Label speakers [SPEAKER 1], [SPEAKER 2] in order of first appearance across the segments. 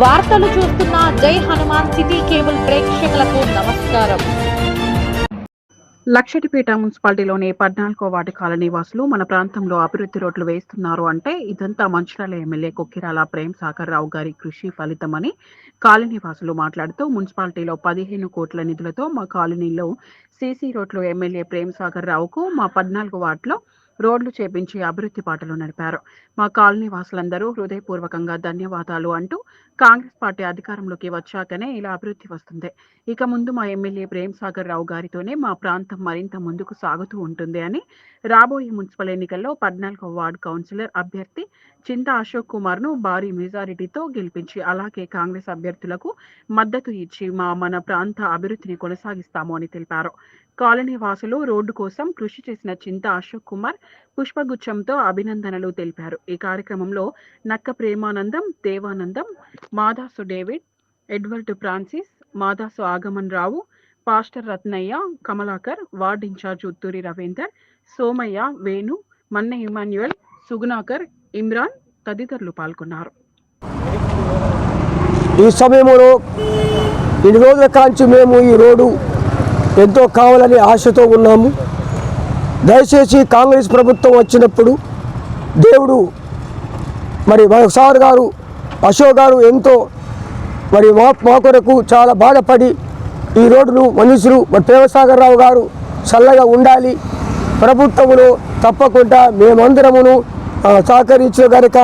[SPEAKER 1] వార్తలు చూస్తున్న జై హనుమాన్ సిటీ కేబుల్ ప్రేక్షకులకు నమస్కారం.
[SPEAKER 2] లక్షటిపేట మున్సిపాలిటీలోని పద్నాలుగో వార్డు కాలనీ వాసులు మన ప్రాంతంలో అభివృద్ధి రోడ్లు వేస్తున్నారు అంటే ఇదంతా మంచిరాల ఎమ్మెల్యే కొక్కిరాల ప్రేమ్ సాగర్ రావు గారి కృషి ఫలితమని కాలనీ వాసులు మాట్లాడుతూ మున్సిపాలిటీలో పదిహేను కోట్ల నిధులతో మా కాలనీలో సీసీ రోడ్లు ఎమ్మెల్యే ప్రేమ్ సాగర్ రావుకు మా పద్నాలుగు వార్డులో రోడ్లు చేపించి అభివృద్ధి పాటలు నడిపారు. మా కాలనీ వాసులందరూ హృదయపూర్వకంగా ధన్యవాదాలు అంటూ కాంగ్రెస్ పార్టీ అధికారంలోకి వచ్చాకనే ఇలా అభివృద్ధి వస్తుంది. ఇక ముందు మా ఎమ్మెల్యే ప్రేమ్ సాగర్ రావు గారితోనే మా ప్రాంతం మరింత ముందుకు సాగుతూ ఉంటుంది అని రాబోయే మున్సిపల్ ఎన్నికల్లో పద్నాలుగో వార్డు కౌన్సిలర్ అభ్యర్థి చింత అశోక్ కుమార్ను భారీ మెజారిటీతో గెలిపించి అలాగే కాంగ్రెస్ అభ్యర్థులకు మద్దతు ఇచ్చి మా మన ప్రాంత అభివృద్ధిని కొనసాగిస్తాము అని తెలిపారు. కాలనీ వాసులు రోడ్డు కోసం కృషి చేసిన చింత అశోక్ కుమార్ పుష్పగుచ్చంతో అభినందనలు తెలిపారు. ఈ కార్యక్రమంలో Nakka Premanandam Devanandam Madasu David Edward Francis Madasu Agaman Rao pastor Ratnaiah Kamalakar ward in charge Utthuri Ravinder Somaiah Venu Manna Emmanuel Sugunakar Imran తదితరులు పాల్గొన్నారు.
[SPEAKER 3] ఈ సమయంలో ఇన్ని రోజుల కాంచి మేము ఈ రోడ్డు ఎంతో కావాలని ఆశతో ఉన్నాము. దయచేసి కాంగ్రెస్ ప్రభుత్వం వచ్చినప్పుడు దేవుడు మరి మా సార్ గారు అశోక్ గారు ఎంతో మరి మా మా కొరకు చాలా బాధపడి ఈ రోడ్డును మనుషులు మరి ప్రేమసాగర్ రావు గారు చల్లగా ఉండాలి. ప్రభుత్వములో తప్పకుండా మేమందరమును సహకరించిన కనుక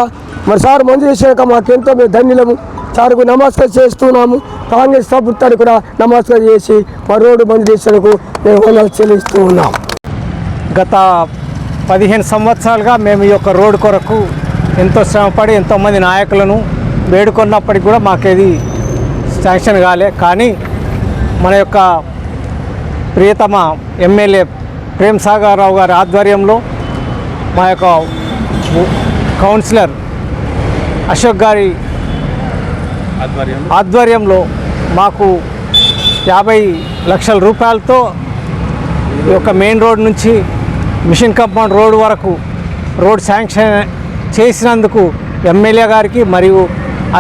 [SPEAKER 3] మరి సార్ మంజూరు చేశాక మాకెంతో మేము ధన్యులము. సార్కు నమస్కారం చేస్తున్నాము. కాంగ్రెస్ ప్రభుత్వానికి కూడా నమస్కారం చేసి మరోడు రోడ్డు మంజూరు మేము వందలు చెల్లిస్తూ ఉన్నాం.
[SPEAKER 4] గత పదిహేను సంవత్సరాలుగా మేము ఈ యొక్క రోడ్డు కొరకు ఎంతో శ్రమపడి ఎంతోమంది నాయకులను వేడుకున్నప్పటికీ కూడా మాకేది శాంక్షన్ కాలే. కానీ మన యొక్క ప్రియతమ ఎమ్మెల్యే ప్రేమ్ సాగర్ రావు గారి ఆధ్వర్యంలో మా యొక్క కౌన్సిలర్ అశోక్ గారి ఆధ్వర్యంలో మాకు యాభై లక్షల రూపాయలతో ఈ యొక్క మెయిన్ రోడ్ నుంచి మిషన్ కంపౌండ్ రోడ్ వరకు రోడ్ శాంక్షన్ చేసినందుకు ఎమ్మెల్యే గారికి మరియు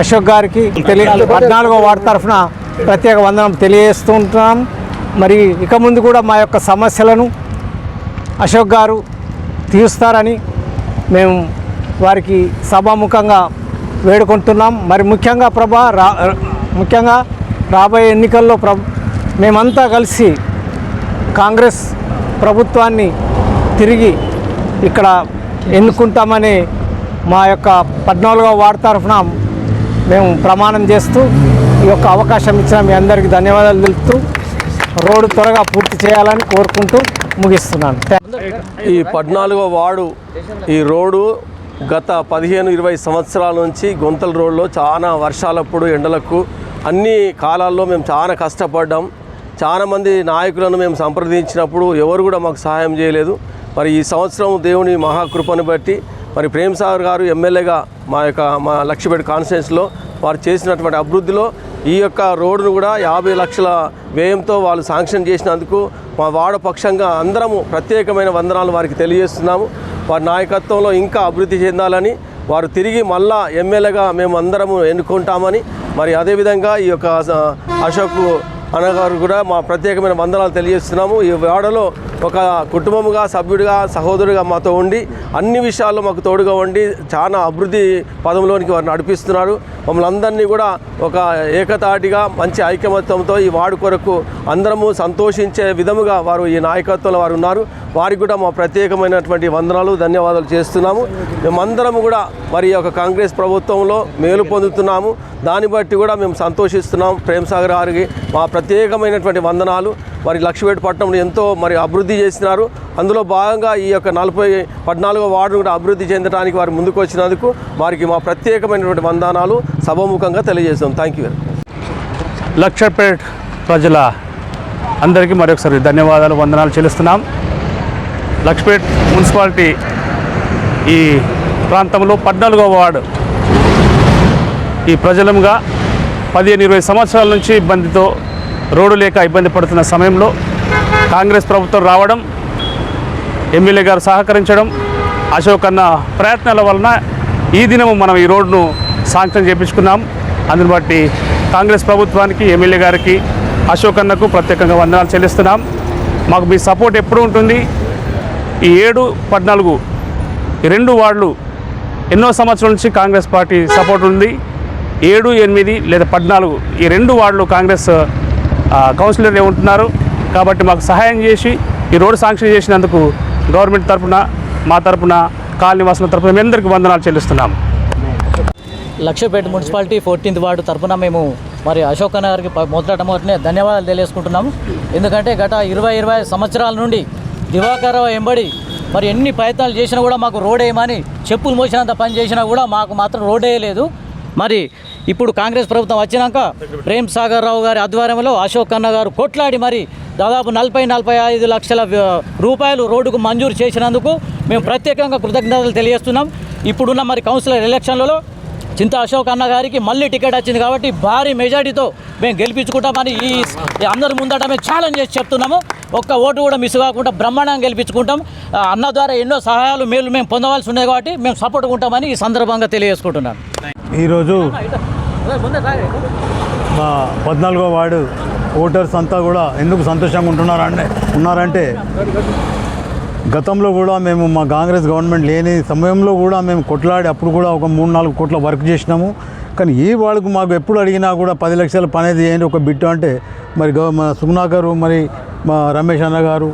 [SPEAKER 4] అశోక్ గారికి తెలియ పద్నాలుగో వార్డు తరఫున ప్రత్యేక వందనం తెలియజేస్తుంటున్నాం. మరి ఇక ముందు కూడా మా యొక్క సమస్యలను అశోక్ గారు తీరుస్తారని మేము వారికి సభాముఖంగా వేడుకుంటున్నాం. మరి ముఖ్యంగా ప్రభా రా ముఖ్యంగా రాబోయే ఎన్నికల్లో ప్ర మేమంతా కలిసి కాంగ్రెస్ ప్రభుత్వాన్ని తిరిగి ఇక్కడ ఎన్నుకుంటామని మా యొక్క పద్నాలుగో వార్డు తరఫున మేము ప్రమాణం చేస్తూ ఈ యొక్క అవకాశం ఇచ్చిన మీ అందరికీ ధన్యవాదాలు తెలుపుతూ రోడ్డు త్వరగా పూర్తి చేయాలని కోరుకుంటూ ముగిస్తున్నాను.
[SPEAKER 5] ఈ పద్నాలుగో వార్డు ఈ రోడ్డు గత పదిహేను ఇరవై సంవత్సరాల నుంచి గొంతల రోడ్లో చాలా వర్షాలప్పుడు ఎండలకు అన్ని కాలాల్లో మేము చాలా కష్టపడ్డాం. చాలా మంది నాయకులను మేము సంప్రదించినప్పుడు ఎవరు కూడా మాకు సహాయం చేయలేదు. మరి ఈ సంవత్సరం దేవుని మహాకృపను బట్టి మరి ప్రేమ్ సాగర్ గారు ఎమ్మెల్యేగా మా యొక్క మా లక్ష్యపేట కాన్స్టిట్యున్సీలో వారు చేసినటువంటి అభివృద్ధిలో ఈ యొక్క రోడ్డును కూడా యాభై లక్షల వ్యయంతో వాళ్ళు శాంక్షన్ చేసినందుకు మా వాడ పక్షంగా అందరము ప్రత్యేకమైన వందనాలు వారికి తెలియజేస్తున్నాము. వారి నాయకత్వంలో ఇంకా అభివృద్ధి చెందాలని వారు తిరిగి మళ్ళా ఎమ్మెల్యేగా మేము అందరము ఎన్నుకుంటామని మరి అదేవిధంగా ఈ యొక్క అశోక్ అన్నగారు కూడా మా ప్రత్యేకమైన వందనాలు తెలియజేస్తున్నాము. ఈ వాడలో ఒక కుటుంబంగా సభ్యుడిగా సహోదరుడిగా మాతో ఉండి అన్ని విషయాల్లో మాకు తోడుగా ఉండి చాలా అభివృద్ధి పదంలోనికి వారు నడిపిస్తున్నారు. మమ్మల్ని అందరినీ కూడా ఒక ఏకతాటిగా మంచి ఐకమత్యంతో ఈ వాడు కొరకు అందరము సంతోషించే విధముగా వారు ఈ నాయకత్వంలో వారు ఉన్నారు. వారికి కూడా మా ప్రత్యేకమైనటువంటి వందనాలు ధన్యవాదాలు చేస్తున్నాము. మేమందరం కూడా మరి ఈ యొక్క కాంగ్రెస్ ప్రభుత్వంలో మేలు పొందుతున్నాము. దాన్ని బట్టి కూడా మేము సంతోషిస్తున్నాం. ప్రేమ్ సాగర్ గారికి మా ప్రత్యేకమైనటువంటి వందనాలు. మరి లక్ష్మీపేటపట్నంలో ఎంతో మరి అభివృద్ధి చేసినారు. అందులో భాగంగా ఈ యొక్క నలభై పద్నాలుగో వార్డును కూడా అభివృద్ధి చెందడానికి వారు ముందుకు వచ్చినందుకు వారికి మా ప్రత్యేకమైనటువంటి వందనాలు సభాముఖంగా తెలియజేస్తాం థ్యాంక్ యూ
[SPEAKER 6] లక్షపేట్ ప్రజల అందరికీ మరొకసారి ధన్యవాదాలు వందనాలు చెల్లిస్తున్నాం. లక్షపేట్ మున్సిపాలిటీ ఈ ప్రాంతంలో పద్నాలుగో వార్డు ఈ ప్రజలంగా పదిహేను ఇరవై సంవత్సరాల నుంచి ఇబ్బందితో రోడ్డు లేక ఇబ్బంది పడుతున్న సమయంలో కాంగ్రెస్ ప్రభుత్వం రావడం ఎమ్మెల్యే గారు సహకరించడం అశోక్ అన్న ప్రయత్నాల వలన ఈ దినము మనం ఈ రోడ్డును శాంక్షన్ చేయించుకున్నాం అందుని బట్టి కాంగ్రెస్ ప్రభుత్వానికి ఎమ్మెల్యే గారికి అశోక్ అన్నకు ప్రత్యేకంగా వందనాలు చెల్లిస్తున్నాం. మాకు మీ సపోర్ట్ ఎప్పుడు ఉంటుంది. ఈ ఏడు పద్నాలుగు ఈ రెండు వార్డులు ఎన్నో సంవత్సరాల నుంచి కాంగ్రెస్ పార్టీ సపోర్ట్ ఉంది. ఏడు ఎనిమిది లేదా పద్నాలుగు ఈ రెండు వార్డులు కాంగ్రెస్ కౌన్సిలర్లే ఉంటున్నారు? కాబట్టి మాకు సహాయం చేసి ఈ రోడ్డు శాంక్షన్ చేసినందుకు గవర్నమెంట్ తరపున మా తరపున కాలనీవాసుల తరపున మీ అందరికీ వందనాలు చెల్లిస్తున్నాం
[SPEAKER 7] లక్ష్యపేట మున్సిపాలిటీ ఫోర్టీన్త్ వార్డు తరఫున మేము మరి అశోక్ నగర్కి గారికి మొదట మొదటనే ధన్యవాదాలు తెలియజేసుకుంటున్నాము. ఎందుకంటే గత ఇరవై ఇరవై సంవత్సరాల నుండి దివాకర ఎంబడి మరి ఎన్ని ప్రయత్నాలు చేసినా కూడా మాకు రోడ్ వేయమని చెప్పులు మోసినంత పని చేసినా కూడా మాకు మాత్రం రోడ్ వేయలేదు. మరి ఇప్పుడు కాంగ్రెస్ ప్రభుత్వం వచ్చినాక ప్రేమ్ సాగర్ రావు గారి ఆధ్వర్యంలో అశోక్ అన్న గారు కొట్లాడి మరి దాదాపు నలభై నలభై ఐదు లక్షల రూపాయలు రోడ్డుకు మంజూరు చేసినందుకు మేము ప్రత్యేకంగా కృతజ్ఞతలు తెలియజేస్తున్నాం. ఇప్పుడున్న మరి కౌన్సిలర్ ఎలక్షన్లలో చింత అశోక్ అన్న గారికి మళ్ళీ టికెట్ వచ్చింది కాబట్టి భారీ మెజార్టీతో మేము గెలిపించుకుంటామని ఈ ఈ అందరి ముందట మేము ఛాలెంజ్ చేసి చెప్తున్నాము. ఒక్క ఓటు కూడా మిస్ కాకుండా బ్రహ్మాండంగా గెలిపించుకుంటాం. అన్న ద్వారా ఎన్నో సహాయాలు మేలు మేము పొందవలసి ఉన్నాయి కాబట్టి మేము సపోర్ట్ ఉంటామని ఈ సందర్భంగా తెలియజేసుకుంటున్నాను.
[SPEAKER 8] ఈరోజు మా పద్నాలుగో వార్డు ఓటర్స్ అంతా కూడా ఎందుకు సంతోషంగా ఉంటున్నారంటే ఉన్నారంటే గతంలో కూడా మేము మా కాంగ్రెస్ గవర్నమెంట్ లేని సమయంలో కూడా మేము కొట్లాడి అప్పుడు కూడా ఒక మూడు నాలుగు కోట్ల వర్క్ చేసినాము. కానీ ఈ వాళ్ళకు మాకు ఎప్పుడు అడిగినా కూడా పది లక్షల పని అనేది ఏంటి ఒక బిట్టు అంటే మరి మన సుగుణా గారు మరి మా రమేష్ అన్న గారు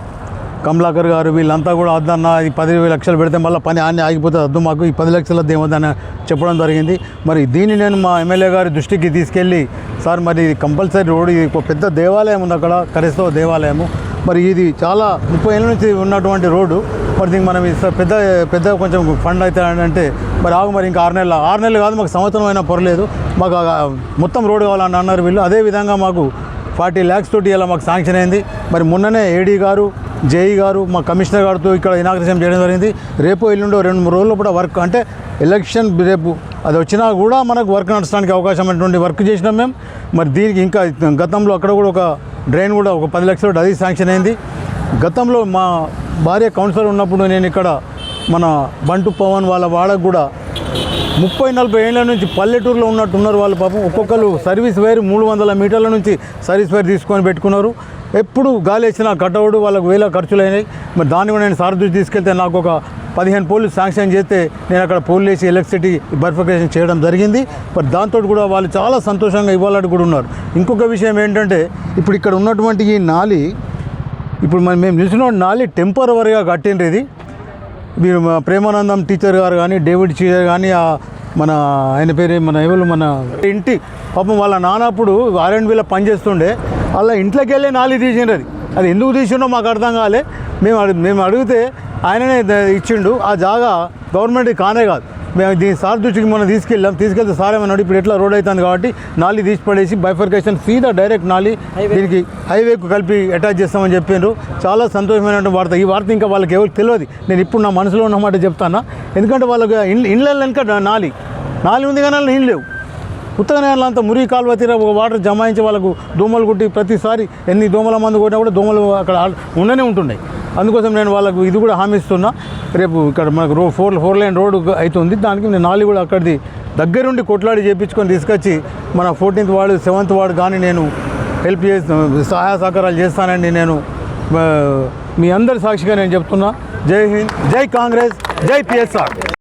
[SPEAKER 8] కమలాకర్ గారు వీళ్ళంతా కూడా వద్దన్న ఈ పది లక్షలు పెడితే మళ్ళీ పని అన్నీ ఆగిపోతే వద్దు మాకు ఈ పది లక్షల దేవదని చెప్పడం జరిగింది. మరి దీన్ని నేను మా ఎమ్మెల్యే గారి దృష్టికి తీసుకెళ్ళి సార్ మరి ఇది కంపల్సరీ రోడ్ ఇది ఒక పెద్ద దేవాలయం ఉంది అక్కడ క్రైస్తవ దేవాలయము. మరి ఇది చాలా ముప్పై ఏళ్ళ నుంచి ఉన్నటువంటి రోడ్డు. మరి దీనికి మనం పెద్ద పెద్ద కొంచెం ఫండ్ అయితే అంటే మరి ఆగు మరి ఇంకా ఆరు నెలలు ఆరు నెలలు కాదు మాకు సంవత్సరం అయినా పర్లేదు. మాకు మొత్తం రోడ్డు కావాలని అన్నారు వీళ్ళు. అదే విధంగా మాకు ఫార్టీ ల్యాక్స్ తోటి ఇలా మాకు శాంక్షన్ అయింది. మరి మొన్ననే ఏడీ గారు జేఈ గారు మా కమిషనర్ గారితో ఇక్కడ ఇనాగ్రేషన్ చేయడం జరిగింది. రేపు ఎల్లుండో రెండు మూడు రోజులు కూడా వర్క్ అంటే ఎలక్షన్ రేపు అది వచ్చినా కూడా మనకు వర్క్ నడచడానికి అవకాశం అయినటువంటి వర్క్ చేసినాం మేము. మరి దీనికి ఇంకా గతంలో అక్కడ కూడా ఒక డ్రైన్ కూడా ఒక పది లక్షలు అది శాంక్షన్ అయింది. గతంలో మా భార్య కౌన్సిలర్ ఉన్నప్పుడు నేను ఇక్కడ మన బంటు పవన్ వాళ్ళ వాళ్ళకు కూడా ముప్పై నలభై ఏళ్ళ నుంచి పల్లెటూరులో ఉన్నట్టు ఉన్నారు వాళ్ళు పాపం. ఒక్కొక్కరు సర్వీస్ వైర్ మూడు వందల మీటర్ల నుంచి సర్వీస్ వైర్ తీసుకొని పెట్టుకున్నారు. ఎప్పుడు గాలి వేసిన కట్టవుడు వాళ్ళకు వేల ఖర్చులు అయినాయి మరి దాన్ని కూడా నేను సారథి తీసుకెళ్తే నాకు ఒక పదిహేను పోలీసు శాంక్షన్ చేస్తే నేను అక్కడ పోలీసు వేసి ఎలక్ట్రిసిటీ బర్ఫికేషన్ చేయడం జరిగింది. మరి దాంతో కూడా వాళ్ళు చాలా సంతోషంగా ఇవ్వాలని కూడా ఉన్నారు. ఇంకొక విషయం ఏంటంటే ఇప్పుడు ఇక్కడ ఉన్నటువంటి ఈ నాలి ఇప్పుడు మనం మేము చూసిన నాలి టెంపరవరీగా కట్టిండ్రు ఇది. మీరు మా ప్రేమానందం టీచర్ గారు కానీ డేవిడ్ టీచర్ కానీ మన ఆయన పేరు మన ఎవరు మన ఇంటి పాపం వాళ్ళ నాన్నప్పుడు పని పనిచేస్తుండే. వాళ్ళ ఇంట్లోకి వెళ్ళి నాలుగు తీసిండ్రు అది. అది ఎందుకు తీసిండో మాకు అర్థం కాలే. మేము మేము అడిగితే ఆయననే ఇచ్చిండు. ఆ జాగా గవర్నమెంట్ కానే కాదు. మేము దీని సార్ దృష్టికి మనం తీసుకెళ్ళాం. తీసుకెళ్తే సార్ ఏమన్నాడు ఇప్పుడు ఎట్లా రోడ్ అవుతుంది కాబట్టి నాలి తీసి పడేసి బైఫర్కేషన్ సీదా డైరెక్ట్ నాలి దీనికి హైవేకు కలిపి అటాచ్ చేస్తామని చెప్పిండ్రు. చాలా సంతోషమైనటువంటి వార్త. ఈ వార్త ఇంకా వాళ్ళకి ఎవరికి తెలియదు. నేను ఇప్పుడు నా మనసులో ఉన్నమాట చెప్తాను? ఎందుకంటే వాళ్ళకి ఇండ్ల ఇండ్ల వెనక నాలి నాలి ఉంది కానీ వాళ్ళ ఇండ్లు ఉత్తర అంతా మురి కాలువ తీర ఒక వాటర్ జమాయించి వాళ్ళకు దోమలు కుట్టి ప్రతిసారి ఎన్ని దోమల మందు కొట్టినా కూడా దోమలు అక్కడ ఉండనే ఉంటున్నాయి అందుకోసం నేను వాళ్ళకు ఇది కూడా హామీ ఇస్తున్నా రేపు ఇక్కడ మనకు రో ఫోర్ ఫోర్ లైన్ రోడ్ అవుతుంది దానికి నేను నాలుగు కూడా అక్కడిది దగ్గరుండి కొట్లాడి చేపించుకొని తీసుకొచ్చి మన ఫోర్టీన్త్ వార్డు సెవెంత్ వార్డు కానీ నేను హెల్ప్ చేసి సహాయ సహకారాలు చేస్తానండి నేను మీ అందరి సాక్షిగా నేను చెప్తున్నా. జై హింద్ జై కాంగ్రెస్ జై పిఎస్ఆర్.